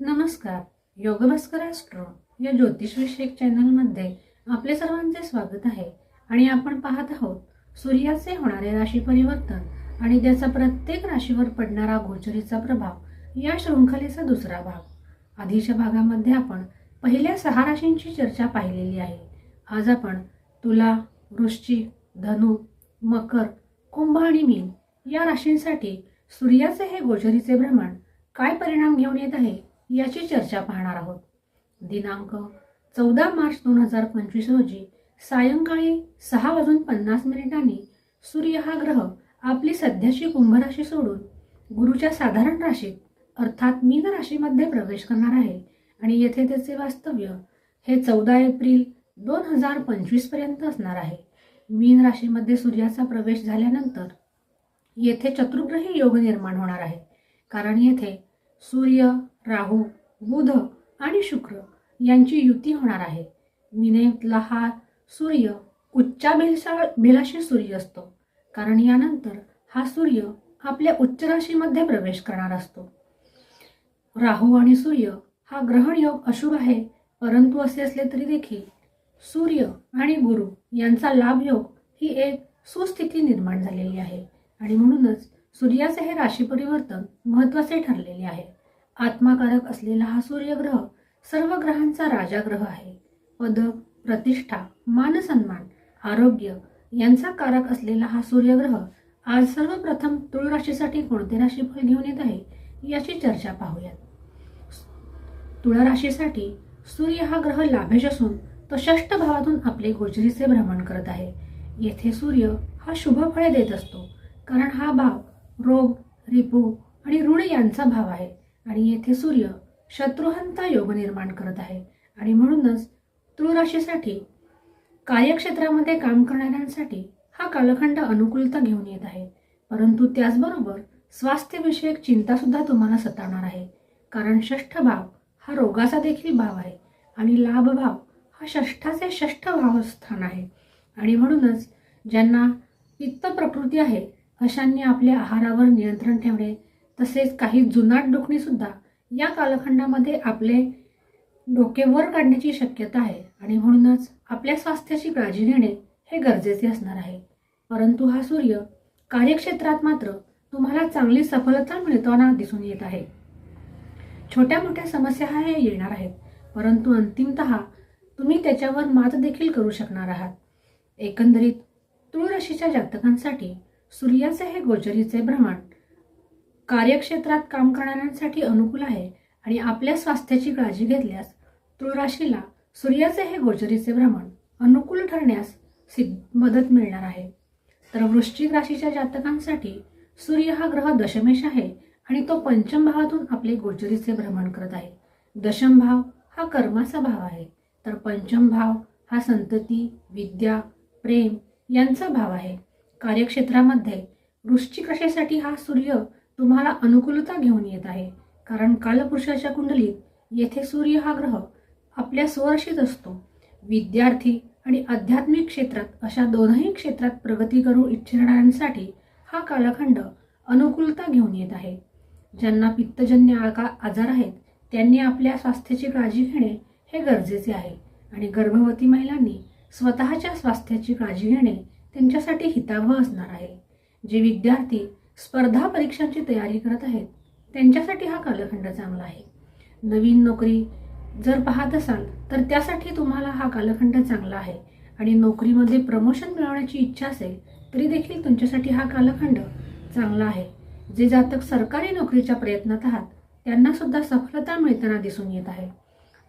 नमस्कार. योगभास्कर ॲस्ट्रो या ज्योतिषविषयक चॅनलमध्ये आपले सर्वांचे स्वागत आहे आणि आपण पाहत आहोत सूर्याचे होणारे राशी परिवर्तन आणि त्याचा प्रत्येक राशीवर पडणारा गोचरीचा प्रभाव या शृंखलेचा दुसरा भाग. आधीच्या भागामध्ये आपण पहिल्या सहा राशींची चर्चा पाहिलेली आहे. आज आपण तुला वृश्चिक धनु मकर कुंभ आणि मीन या राशींसाठी सूर्याचे हे गोचरीचे भ्रमण काय परिणाम घेऊन येत आहे? याची चर्चा पाहणार आहोत. दिनांक चौदा मार्च दोन हजार पंचवीस रोजी सायंकाळी सहा वाजून पन्नास मिनिटांनी सूर्य हा ग्रह आपली सध्याची कुंभराशी सोडून गुरुच्या साधारण राशीत अर्थात मीन राशीमध्ये प्रवेश करणार आहे आणि येथे त्याचे वास्तव्य हे चौदा एप्रिल दोन हजार पंचवीसपर्यंत असणार आहे. मीन राशीमध्ये सूर्याचा प्रवेश झाल्यानंतर येथे चतुर्ग्रही योग निर्माण होणार आहे. कारण येथे सूर्य राहू बुध आणि शुक्र यांची युती होणार आहे. मिनेतला हा सूर्य उच्चा भिलसा भिलाशी सूर्य असतो कारण यानंतर हा सूर्य आपल्या उच्च राशीमध्ये प्रवेश करणार असतो. राहू आणि सूर्य हा ग्रहण योग अशुभ आहे परंतु असे असले तरी देखील सूर्य आणि गुरु यांचा लाभ योग ही एक सुस्थिती निर्माण झालेली आहे आणि म्हणूनच सूर्याचे हे राशी परिवर्तन महत्त्वाचे ठरलेले आहे. आत्माकारक असलेला हा सूर्यग्रह सर्व ग्रहांचा राजा ग्रह आहे. पद प्रतिष्ठा मानसन्मान आरोग्य यांचा कारक असलेला हा सूर्यग्रह आज सर्वप्रथम तुळ राशीसाठी कोणते राशीफळ घेऊन येत आहे याची चर्चा पाहूयात. तुळा राशीसाठी सूर्य हा ग्रह लाभेश असून तो षष्ठ भावातून आपले गोचरीचे भ्रमण करत आहे. येथे सूर्य हा शुभ फळे देत असतो कारण हा भाव रोग रिपू आणि ऋण यांचा भाव आहे. आणि येथे सूर्य शत्रुहंता योग निर्माण करत आहे. आणि म्हणूनच तृराशीसाठी कार्यक्षेत्रामध्ये काम करणाऱ्यांसाठी हा कालखंड अनुकूलता घेऊन येत आहे. परंतु त्याचबरोबर स्वास्थ्यविषयक चिंतासुद्धा तुम्हाला सतावणार आहे. कारण षष्ठ भाव हा रोगाचा देखील भाव आहे. आणि लाभभाव हा षष्ठाचे षष्ठ भाव स्थान आहे. आणि म्हणूनच ज्यांना पित्त प्रकृती आहे अशांनी आपल्या आहारावर नियंत्रण ठेवणे तसेच काही जुनाट दुखणीसुद्धा या कालखंडामध्ये आपले डोके वर काढण्याची शक्यता आहे. आणि म्हणूनच आपल्या स्वास्थ्याची काळजी घेणे हे गरजेचे असणार आहे. परंतु हा सूर्य कार्यक्षेत्रात मात्र तुम्हाला चांगली सफलता मिळताना दिसून येत आहे. छोट्या मोठ्या समस्या हे येणार आहेत. परंतु अंतिमत तुम्ही त्याच्यावर मात देखील करू शकणार आहात. एकंदरीत तुळ राशीच्या जातकांसाठी सूर्याचे हे गोचरीचे भ्रमण कार्यक्षेत्रात काम करणाऱ्यांसाठी अनुकूल आहे आणि आपल्या स्वास्थ्याची काळजी घेतल्यास तुळराशीला सूर्याचे हे गोचरीचे भ्रमण अनुकूल ठरण्यास सिद्ध मदत मिळणार आहे. तर वृश्चिक राशीच्या जातकांसाठी सूर्य हा ग्रह दशमेश आहे आणि तो पंचम भावातून आपले गोचरीचे भ्रमण करत आहे. दशम भाव हा कर्माचा भाव आहे. तर पंचम भाव हा संतती विद्या प्रेम यांचा भाव आहे. कार्यक्षेत्रामध्ये वृश्चिक राशीसाठी हा सूर्य तुम्हाला अनुकूलता घेऊन येत आहे. कारण कालपुरुषाच्या कुंडलीत येथे सूर्य हा ग्रह आपल्या स्वरशीत असतो. विद्यार्थी आणि आध्यात्मिक क्षेत्रात अशा दोनही क्षेत्रात प्रगती करू इच्छिणाऱ्यांसाठी हा कालखंड अनुकूलता घेऊन येत आहे. ज्यांना पित्तजन्य आका आजार आहेत त्यांनी आपल्या स्वास्थ्याची काळजी घेणे हे गरजेचे आहे. आणि गर्भवती महिलांनी स्वतःच्या स्वास्थ्याची काळजी घेणे त्यांच्यासाठी हितावह असणार आहे. जे विद्यार्थी स्पर्धा परीक्षांची तयारी करत आहेत. त्यांच्यासाठी हा कालखंड चांगला आहे. नवीन नोकरी जर पाहत असाल तर त्यासाठी तुम्हाला हा कालखंड चांगला आहे. आणि नोकरीमध्ये प्रमोशन मिळवण्याची इच्छा असेल तरी देखील तुमच्यासाठी हा कालखंड चांगला आहे. जे जातक सरकारी नोकरीच्या प्रयत्नात आहात त्यांना सुद्धा सफलता मिळताना दिसून येत आहे.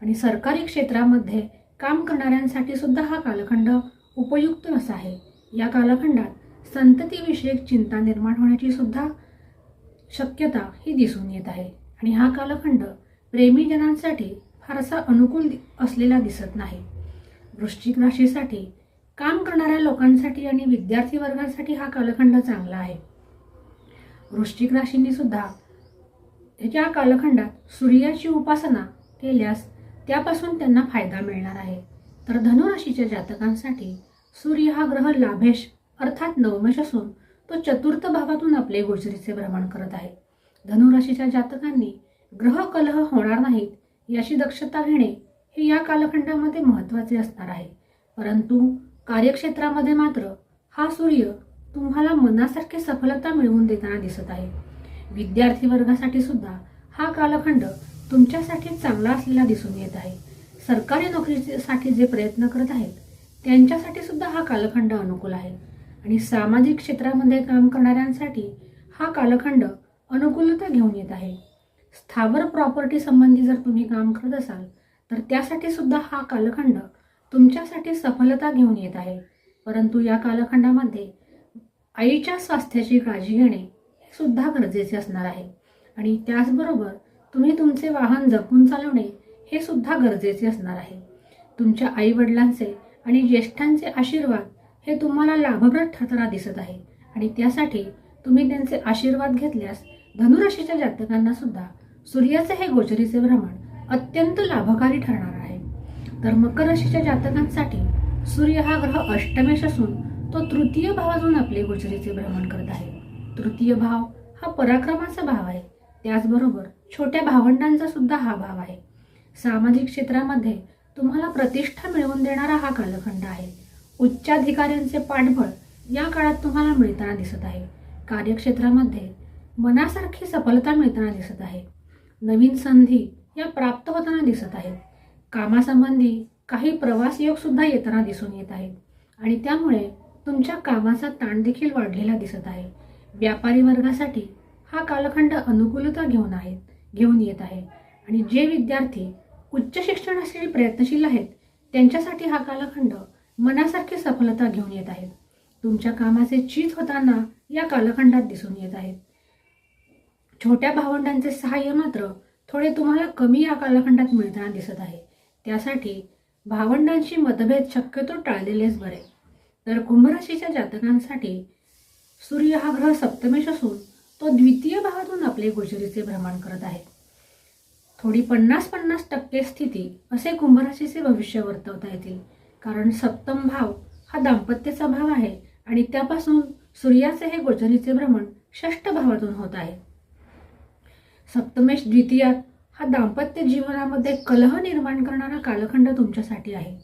आणि सरकारी क्षेत्रामध्ये काम करणाऱ्यांसाठी सुद्धा हा कालखंड उपयुक्त असा आहे. या कालखंडात संततीविषयक चिंता निर्माण होण्याची सुद्धा शक्यता ही दिसून येत आहे. आणि हा कालखंड प्रेमीजनांसाठी फारसा अनुकूल दि- असलेला दिसत नाही. वृश्चिक राशीसाठी काम करणाऱ्या लोकांसाठी आणि विद्यार्थी वर्गासाठी हा कालखंड चांगला आहे. वृश्चिक राशींनी सुद्धा या कालखंडात सूर्याची उपासना केल्यास त्यापासून त्यांना फायदा मिळणार आहे. तर धनुराशीच्या जातकांसाठी सूर्य हा ग्रह लाभेश अर्थात नवमेश असून तो चतुर्थ भावातून आपले गोचरीचे भ्रमण करत आहे. धनुराशीच्या जातकांनी ग्रह कलह होणार नाहीत याची दक्षता घेणे हे या कालखंडामध्ये महत्त्वाचे असणार आहे. परंतु कार्यक्षेत्रामध्ये मात्र हा सूर्य तुम्हाला मनासारखी सफलता मिळवून देताना दिसत आहे. विद्यार्थी वर्गासाठी सुद्धा हा कालखंड तुमच्यासाठी चांगला असलेला दिसून येत आहे. सरकारी नोकरीसाठी जे प्रयत्न करत आहेत त्यांच्यासाठी सुद्धा हा कालखंड अनुकूल आहे. आणि सामाजिक क्षेत्रामध्ये काम करणाऱ्यांसाठी हा कालखंड अनुकूलता घेऊन येत आहे. स्थावर प्रॉपर्टी संबंधी जर तुम्ही काम करत असाल तर त्यासाठी सुद्धा हा कालखंड तुमच्यासाठी सफलता घेऊन येत आहे. परंतु या कालखंडामध्ये आईच्या स्वास्थ्याची काळजी घेणे हे सुद्धा गरजेचे असणार आहे. आणि त्याचबरोबर तुम्ही तुमचे वाहन जपून चालवणे हे सुद्धा गरजेचे असणार आहे. तुमच्या आई वडिलांचे आणि ज्येष्ठांचे आशीर्वाद हे तुम्हाला लाभप्रद ठरताना दिसत आहे. आणि त्यासाठी तुम्ही त्यांचे आशीर्वाद घेतल्यास धनुराशीच्या जातकांना सुद्धा सूर्याचे हे गोचरीचे भ्रमण अत्यंत लाभकारी ठरणार आहे. तर मकर राशीच्या जातकांसाठी सूर्य हा ग्रह अष्टमेश असून तो तृतीय भावातून आपले गोचरीचे भ्रमण करत आहे. तृतीय भाव हा पराक्रमाचा भाव आहे. त्याचबरोबर छोट्या भावंडांचा सुद्धा हा भाव आहे. सामाजिक क्षेत्रामध्ये तुम्हाला प्रतिष्ठा मिळवून देणारा हा कालखंड आहे. उच्चाधिकाऱ्यांचे पाठबळ या काळात तुम्हाला मिळताना दिसत आहे. कार्यक्षेत्रामध्ये मनासारखी सफलता मिळताना दिसत आहे. नवीन संधी या प्राप्त होताना दिसत आहेत. कामासंबंधी काही प्रवास योग सुद्धा येताना दिसून येत आहेत. आणि त्यामुळे तुमच्या कामाचा ताण देखील वाढलेला दिसत आहे. व्यापारी वर्गासाठी हा कालखंड अनुकूलता घेऊन आहेत घेऊन येत आहे. आणि जे विद्यार्थी उच्च शिक्षणासाठी प्रयत्नशील आहेत त्यांच्यासाठी हा कालखंड मनासारखी सफलता घेऊन येत आहेत. तुमच्या कामाचे चीज होताना या कालखंडात दिसून येत आहेत. छोट्या भावंडांचे सहाय्य मात्र थोडे तुम्हाला कमी या कालखंडात मिळताना दिसत आहे. त्यासाठी भावंडांशी मतभेद शक्यतो टाळलेलेच बरे. तर कुंभराशीच्या जातकांसाठी सूर्य हा ग्रह सप्तमेश असून तो द्वितीय भावातून आपले गोचरीचे भ्रमण करत आहे. थोडी पन्नास पन्नास टक्के स्थिती असे कुंभराशीचे भविष्य वर्तवता येतील. कारण सप्तम भाव हा दाम्पत्याचा भाव आहे आणि त्यापासून सूर्याचे हे गोचरीचे भ्रमण षष्ठ भावातून होत आहे. सप्तमेश द्वितीयात हा दाम्पत्य जीवनामध्ये कलह निर्माण करणारा कालखंड तुमच्यासाठी आहे.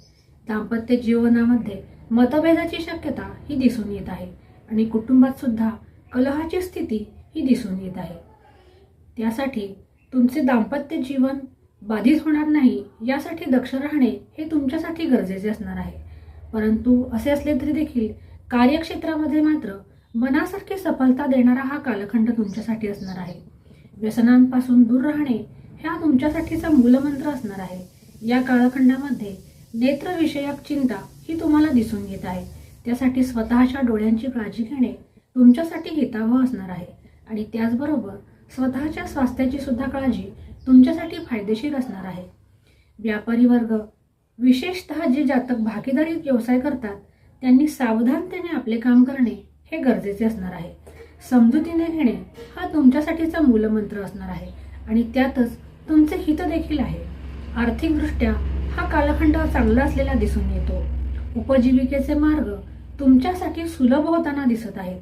दाम्पत्य जीवनामध्ये मतभेदाची शक्यता ही दिसून येत आहे आणि कुटुंबात सुद्धा कलहाची स्थिती ही दिसून येत आहे. त्यासाठी तुमचे दाम्पत्य जीवन बाधित होणार नाही यासाठी दक्ष राहणे हे तुमच्यासाठी गरजेचे असणार आहे. परंतु असे असले तरी देखील कार्यक्षेत्रामध्ये मात्र मनासारखी सफलता देणारा हा कालखंड तुमच्यासाठी असणार आहे. व्यसनांपासून दूर राहणे हा तुमच्यासाठीचा मूलमंत्र असणार आहे. या कालखंडामध्ये नेत्रविषयक चिंता ही तुम्हाला दिसून येत आहे. त्यासाठी स्वतःच्या डोळ्यांची काळजी घेणे तुमच्यासाठी हितावह असणार आहे. आणि त्याचबरोबर स्वतःच्या स्वास्थ्याची सुद्धा काळजी तुमच्यासाठी फायदेशीर असणार आहे. व्यापारी वर्ग विशेषतः जे जातक भागीदारी व्यवसाय करतात त्यांनी सावधानतेने आपले काम करणे हे गरजेचे असणार आहे. समजुतीने घेणे हा तुमच्यासाठीचा मूलमंत्र असणार आहे आणि त्यातच तुमचे हित देखील आहे. आर्थिकदृष्ट्या हा कालखंड चांगला असलेला दिसून येतो. उपजीविकेचे मार्ग तुमच्यासाठी सुलभ होताना दिसत आहेत.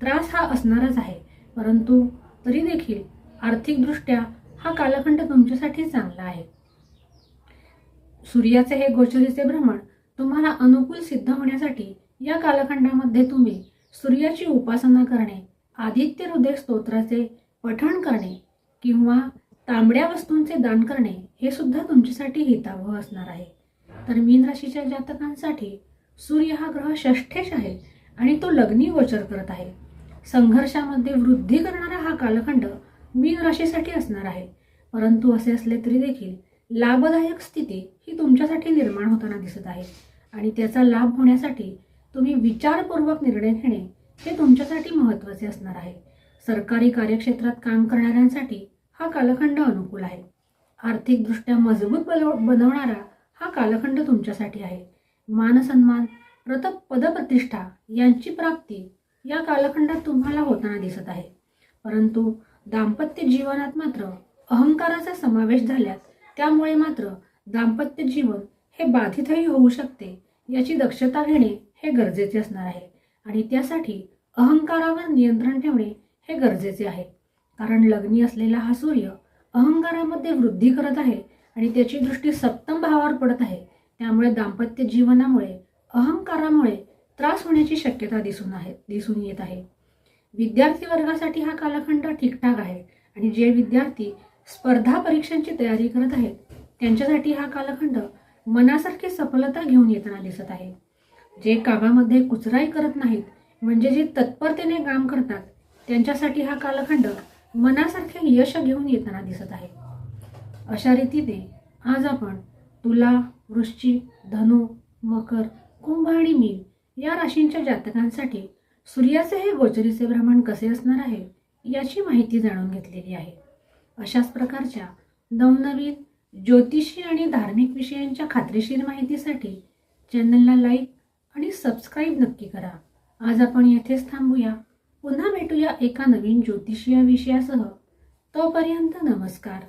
त्रास हा असणारच आहे परंतु तरी देखील आर्थिकदृष्ट्या हा कालखंड तुमच्यासाठी चांगला आहे. सूर्याचे हे गोचरीचे भ्रमण तुम्हाला अनुकूल सिद्ध होण्यासाठी या कालखंडामध्ये तुम्ही सूर्याची उपासना करणे आदित्य हृदय स्तोत्राचे पठण करणे किंवा तांबड्या वस्तूंचे दान करणे हे सुद्धा तुमच्यासाठी हितावह असणार आहे. तर मीन राशीच्या जातकांसाठी सूर्य हा ग्रह षष्ठेश आहे आणि तो लग्नी गोचर करत आहे. संघर्षामध्ये वृद्धी करणारा हा कालखंड मीन राशीसाठी असणार आहे. परंतु असे असले तरी देखील लाभदायक स्थिती ही तुमच्यासाठी निर्माण होताना दिसत आहे. आणि त्याचा लाभ होण्यासाठी तुम्ही विचारपूर्वक निर्णय घेणे हे तुमच्यासाठी महत्त्वाचे असणार आहे. सरकारी कार्यक्षेत्रात काम करणाऱ्यांसाठी हा कालखंड अनुकूल आहे. आर्थिकदृष्ट्या मजबूत बलव बनवणारा हा कालखंड तुमच्यासाठी आहे. मानसन्मान प्रत पदप्रतिष्ठा यांची प्राप्ती या कालखंडात तुम्हाला होताना दिसत आहे. परंतु दाम्पत्य जीवनात मात्र अहंकाराचा समावेश झाल्यास त्यामुळे मात्र दाम्पत्य जीवन हे बाधितही होऊ शकते याची दक्षता घेणे हे गरजेचे असणार आहे. आणि त्यासाठी अहंकारावर नियंत्रण ठेवणे हे गरजेचे आहे. कारण लग्नी असलेला हा सूर्य अहंकारामध्ये वृद्धी करत आहे आणि त्याची दृष्टी सप्तम भावावर पडत आहे. त्यामुळे दाम्पत्य जीवनामुळे अहंकारामुळे त्रास होण्याची शक्यता दिसून आहे दिसून येत आहे. विद्यार्थी वर्गासाठी हा कालखंड ठीकठाक आहे आणि जे विद्यार्थी स्पर्धा परीक्षांची तयारी करत आहेत त्यांच्यासाठी हा कालखंड मनासारखी सफलता घेऊन येताना दिसत आहे. जे कामामध्ये कुचराई करत नाहीत म्हणजे जे तत्परतेने काम करतात त्यांच्यासाठी हा कालखंड मनासारखे यश घेऊन येताना दिसत आहे. अशा रीतीने आज आपण तुला वृश्चिक धनु मकर कुंभ आणि मीन या राशींच्या जातकांसाठी सूर्याचे हे गोचरीचे भ्रमण कसे असणार आहे याची माहिती जाणून घेतलेली आहे. अशाच प्रकारच्या नवनवीन ज्योतिषी आणि धार्मिक विषयांच्या खात्रीशीर माहितीसाठी चॅनलला लाईक आणि सबस्क्राईब नक्की करा. आज आपण येथेच थांबूया. पुन्हा भेटूया एका नवीन ज्योतिषीय विषयासह. तोपर्यंत नमस्कार.